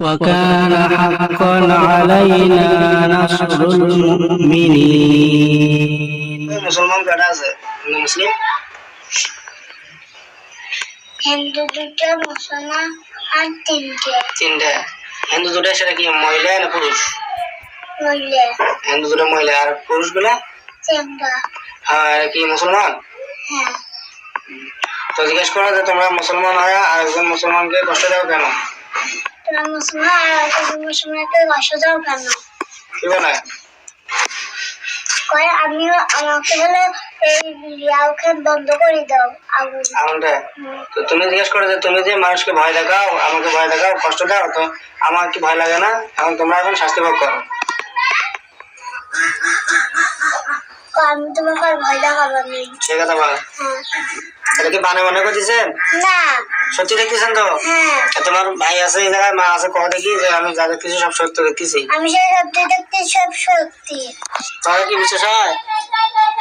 وكان حقا علينا نصر المؤمنين মুসলমান কটা আছে হিন্দু মুসলিম হিন্দু দুটো মুসলমান আর তিনটে তিনটা হিন্দু দুটো সেটা কি মহিলা না পুরুষ বললে হিন্দু দুটো মহিলা আর পুরুষ গুলা তিনটা হ্যাঁ এরা কি মুসলমান হ্যাঁ তো জিজ্ঞেস করো যে তোমরা মুসলমান হয় আর একজন মুসলমানকে কষ্ট দাও কেন আমিও আমাকে বলে এই ইয়াওকে বন্ধ করে দাও আগুন। আগুনটা। তো তুমি জিজ্ঞেস করো যে তুমি যে মানুষকে ভয় দেখাও আমাকে ভয় দেখাও কষ্ট দাও তো আমার কি ভয় লাগে না? এখন তোমরা এখন শাস্তি ভোগ করো। আমি তোমাকে ভয় দেখাবো সেই কথা বল। হ্যাঁ কি বানে মনে করতেছেন? না। সত্যি দেখতেছেন তো? হ্যাঁ। তোমার ভাই আছে এই জায়গায় মা আছে কহ দেখি যে আমি যা দেখতেছি সব সত্য দেখতেছি। আমি সেই সত্যি দেখতে সব সত্যি। তোমার কি বিশ্বাস হয়?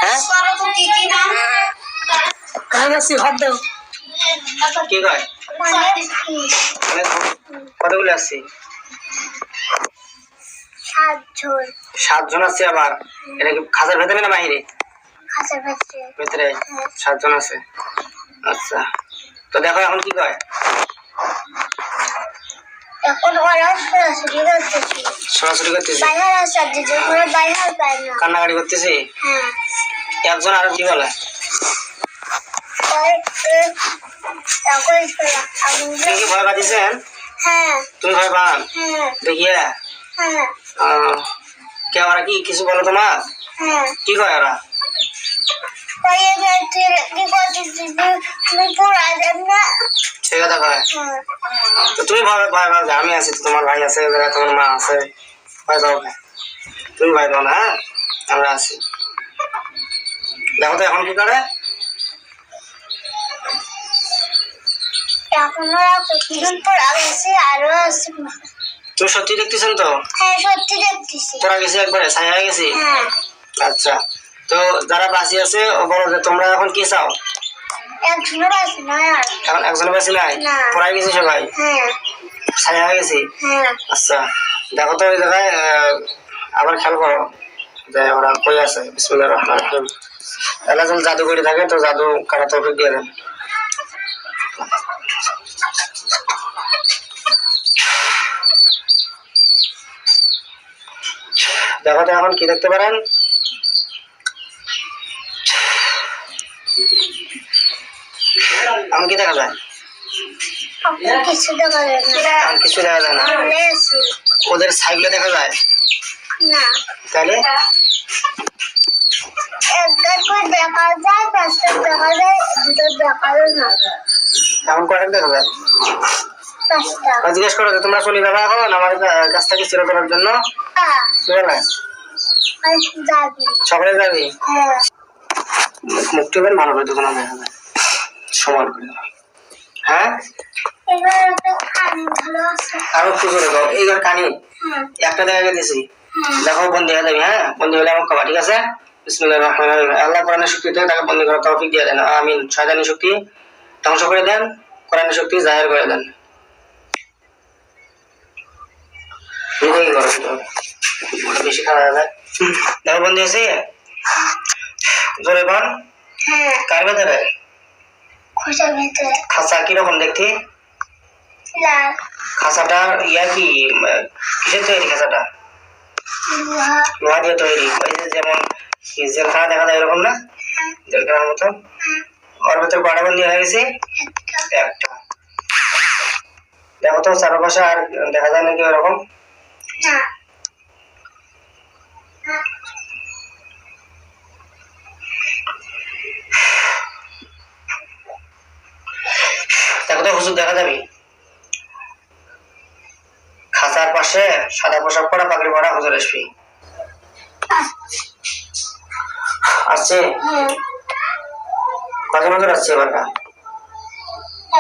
হ্যাঁ কি কয়? মানে কি? কতগুলো আসছি? সাত সাতজন আসছে আবার? এটা কি খাঁচার ভেতরে না বাইরে? ভেতরে। ভেতরে সাতজন আছে। আচ্ছা। তো দেখো এখন কি কয় এখন ওরা সরাসরি করতেছি। সরাসরি করতেছি? বাইরে আসা দিদি ওরা বাইরে পায় না। কান্নাকাটি করতেছি? হ্যাঁ। একজন আরও কি বলে? তুমি কি ভয় পাচ্ছেন হ্যাঁ। তুমি ভয় পান? হ্যাঁ। দেখিয়ে? হ্যাঁ। আহ, কে ওরা কি কিছু বলো তোমার? হ্যাঁ। কি কয় ওরা কয়ে গেছে কি করতেছি তুমি ভয় ভয় পাও আমি আছি তোমার ভাই আছে তোমার মা আছে ভয় পাও না। তুমি ভয় পাও না হ্যাঁ? আমরা আছি। দেখো তো এখন কি করে? তুমি সত্যি দেখতেছেন তো? হ্যাঁ সত্যি দেখতেছি। তোরা গেছি একবারে? ছাই হয়ে গেছি হ্যাঁ। আচ্ছা। তো যারা বাসি আছে বলো যে তোমরা এখন কি চাও? একজনের এখন একজনের বাসি নাই? পড়াই গেছি সবাই? হ্যাঁ। হয়ে গেছি? হ্যাঁ। আচ্ছা দেখো তো ওই জায়গায় আহ, আবার খেয়াল করো যে ওরা কই আছে। বিসমুল্লাহ রহমান রহিম। আল্লাহ যদি জাদু করে থাকে তো জাদু কাটা তৌফিক দিয়ে দেন। দেখো তো এখন কি দেখতে পারেন? এখন কি দেখা যায় কিছু দেখা যায় না। কিছু দেখা যায় না? ওদের সাইকেলে দেখা যায়? না। তাহলে? দেখা যায় পাঁচটা দেখা যায় দুটো দেখা যায় না। এখন কয়েক দেখা যায়? জিজ্ঞেস করো যে তোমরা চলে যাবে এখন আমার কাছ থেকে চির করার জন্য? হ্যাঁ। সকলে যাবি? হ্যাঁ। মুক্তি হবেন ভালো করে দোকানে দেখা যায় সমান করে। হ্যাঁ? আরও একটু জোরে দাও। এইবার কানি। হ্যাঁ। একটা দেখা গেছি হ্যাঁ। দেখো বন্ধু হয়ে যাবে হ্যাঁ? বন্ধু হলে আমার ঠিক আছে? বিসমুল্লাহ রহমান আল্লাহ কোরআনের শক্তিতে তাকে বন্ধু করার তৌফিক দিয়ে দেন। আমিন। শয়তানি শক্তি ধ্বংস করে দেন কোরআনের শক্তি জাহের করে দেন। বেশি খাওয়া যায় দেখো বন্ধু এসে জোরে বল। হ্যাঁ। কার ভেতরে? খোসার ভেতরে। খাঁচা কীরকম দেখতে? লাল। খাঁচাটা ইয়া কি কিসের তৈরি খাঁচাটা লোহা। দিয়ে তৈরি। ওই যে যেমন জেলখানা দেখা যায় এরকম না? জেলখানার মতো? ওর ভেতর কটা বন্দি হয়ে গেছে? একটা। একটা। দেখো তো চারপাশে আর দেখা যায় নাকি ওরকম? না। তো হুজুর দেখা যাবে। খাঁচার পাশে সাদা পোশাক পরা পাগড়ি পরা হুজুর আসবি আসছে? কজন হুজুর আসছে এবার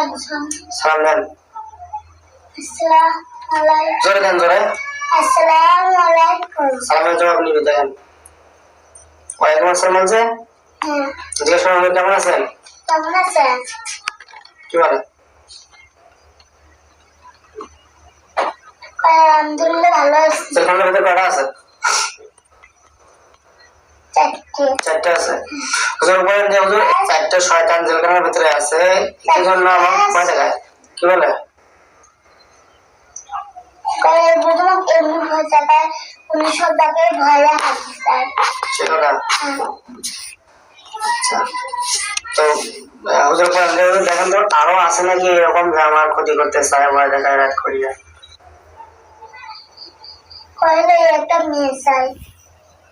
একজন সালাম দেন জোরে দেন জোরে। সালামের জবাব নিবে দেখেন। ওয়ালাইকুম আসসালাম হ্যাঁ জিজ্ঞেস কেমন আছেন? কেমন আছেন? কি বলে? আলহামদুলিল্লাহ ভালো আছি। জেলখানার ভিতরে কটা আছে? চারটে। চারটে আছে। হুজুর বলেন যে হুজুর চারটে শয়তান জেলখানার ভিতরে আছে। এই জন্য আমার ভয় দেখায় কি বলে? কারণ এমনি ভয় থাকায় পুলিশ তাকে ভয়ে হাসি স্যার সে কথা। আচ্ছা। তো হুজুর বলেন দেখেন তো আরও আছে নাকি এরকম যে আমার ক্ষতি করতে চায় ভয় দেখায় রাত করিয়া? কয়লে একটা মেয়ে চাই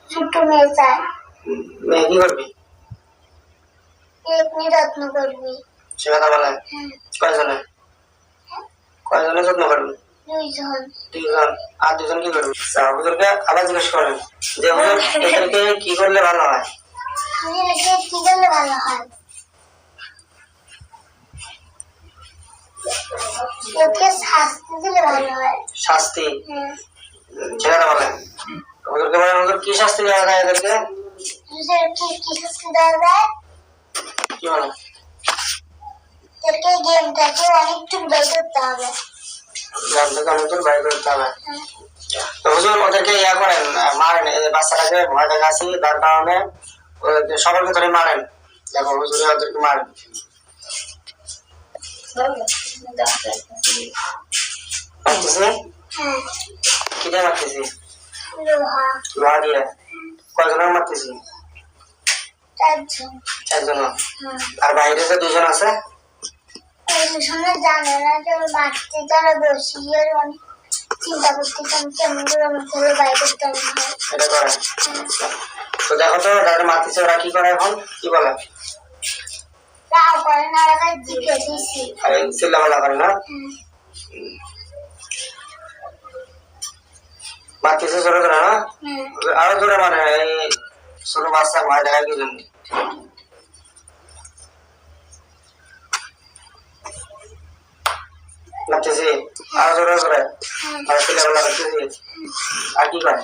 ছোট্ট মেয়ে চাই। মেয়ে কি করবি? এমনি যত্ন করবি। সে কথা বলে? হুম, কয়জনে? কয়জনে যত্ন করবি? দুইজন। দুইজন। আর দুজন কি করবি? হুজুরকে আবার জিজ্ঞেস করেন যে হুজুর এদেরকে কি করলে ভালো হয়? কি করলে ভালো হয়? শাস্তি দিলে ভালো হয়। শাস্তি? হুম, ছেলেরা বলে হুজুরকে বলেন হুজুর কি শাস্তি দেওয়া যায় এদেরকে? কি শাস্তি দেওয়া যায়? কি বলে এদেরকে গেমটাকে অনেকটুকু বের করতে হবে। গ্রাম থেকে অনেক দূর করতে হবে। হুজুর ওদেরকে ইয়া করেন মারেন এই বাচ্চাটাকে ভয় দেখাচ্ছি তার কারণে ওদেরকে সবার ভিতরে মারেন। দেখো হুজুরে ওদেরকে মারেন। মারতেছি হ্যাঁ। কি দিয়ে মারতেছি লোহা দিয়ে কয়জনের মারতেছি চারজন আর বাইরে যে দুজন আছে? শুনে জানে না যে ওর বাড়িতে তারা বসিয়ে অনেক চিন্তা করতেছেন কেমন করে আমার ছেলে বাইরে এটা করে তো দেখো তো যাদের মারতেছে ওরা কি করে এখন? কি বলে? রাও করে না রাখা জিকে দিছি। আর চিল্লামালা করে না? হুম, মারতেছে জোরে জোরে না হুম, আরও জোরে মানে এই ছোট বাচ্চা ভয় দেখায় কি জন্য আরও জোরে জোরে। আর আর কি করে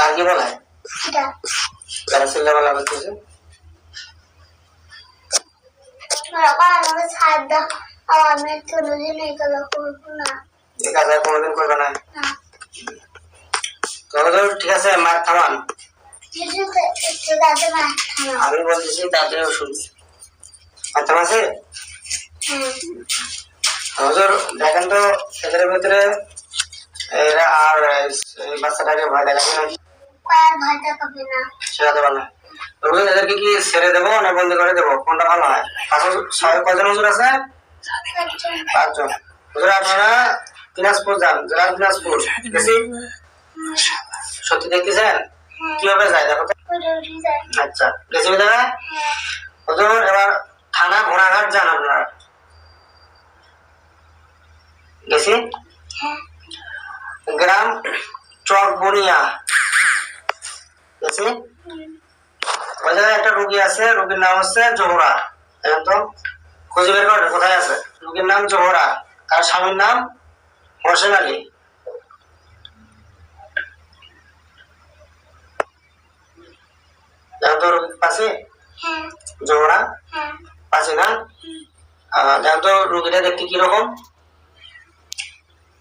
আর কি বলে? ওরা আমাকে ছাড় দাও। আর আমি কোনোদিন এগুলো করব না। এই কাজ আর কোনোদিন করবে না। ঠিক আছে মার থামান আমি বলতেছি ওষুধ। আর আছে হুম দেখেন তো এদের ভিতরে এরা আর বাচ্চাটাকে ভয় দেখাবে না। সেটা হুজুর এদেরকে কি ছেড়ে দেবো না বন্দি করে দেবো? কোনটা ভালো হয়? পাঁচ হুজুর- ছয় কজন হুজুর আছে? পাঁচজন। হুজুর আপনারা দিনাজপুর যান জেলা দিনাজপুর গেছি সত্যি দেখতেছেন? কীভাবে যায়? দেখো আচ্ছা গেছি হ্যাঁ এবার থানা ঘোড়াঘাট যান আপনারা। গেছি? গ্রাম চক বনিয়া গেছি? ওই একটা রুগী আছে, রুগীর নাম হচ্ছে জোহরা। এখন তো? খুঁজে বের কোথায় আছে? রুগীর নাম জোহরা। তার স্বামীর নাম হোসেন আলী পাশে হ্যাঁ। পাশে না দেখো তো রুগীটা দেখতে কীরকম?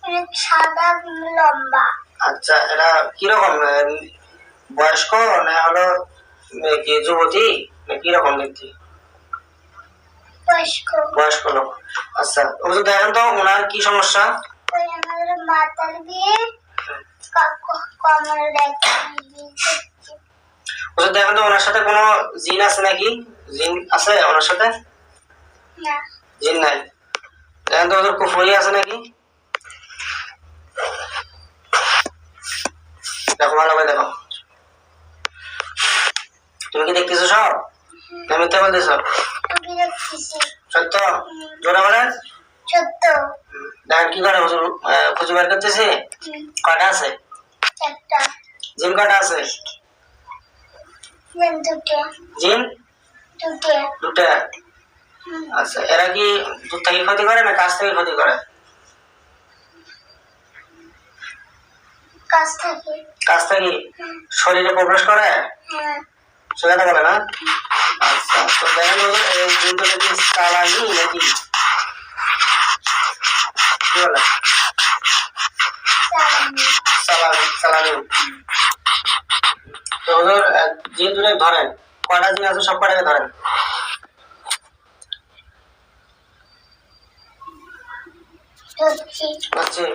অনেক সাদা লম্বা। আচ্ছা এটা কীরকম? বয়স্ক না হলো কি যুবতী? না কীরকম দেখতে? বয়স্ক। লোক। আচ্ছা দেখেন তো ওনার কি সমস্যা? ওই আমাদের মাথার দিয়ে কমরের একটা ওষুধ দেখেন তো ওনার সাথে কোনো জিন আছে নাকি? জিন আছে ওনার সাথে? জিন নাই। দেখেন তো ওদের কুফরি আছে নাকি? দেখো ভালো করে দেখো। তুমি কি দেখতেছো সব? না মিথ্যা বলতেছো? সত্য? জোরে বলেন। সত্য। কি করে হুজুর খুঁজে বের করতেছে? কয়টা আছে? একটা। জিন কয়টা আছে? দুটো। জিন? দুটো। দুটা? আচ্ছা এরা কি দুধ থেকে ক্ষতি করে না কাছ থেকে ক্ষতি করে? কাজ থাকে। শরীরে প্রবেশ করে? হ্যাঁ। সে বলে না? আচ্ছা তো দেখেন এই জিনটা কি নাকি? চালানি সালামি সালামি। তো হুজুর দিন জিন দুটো ধরেন কয়টা জিন আছে সব কটাকে ধরেন? হচ্ছে।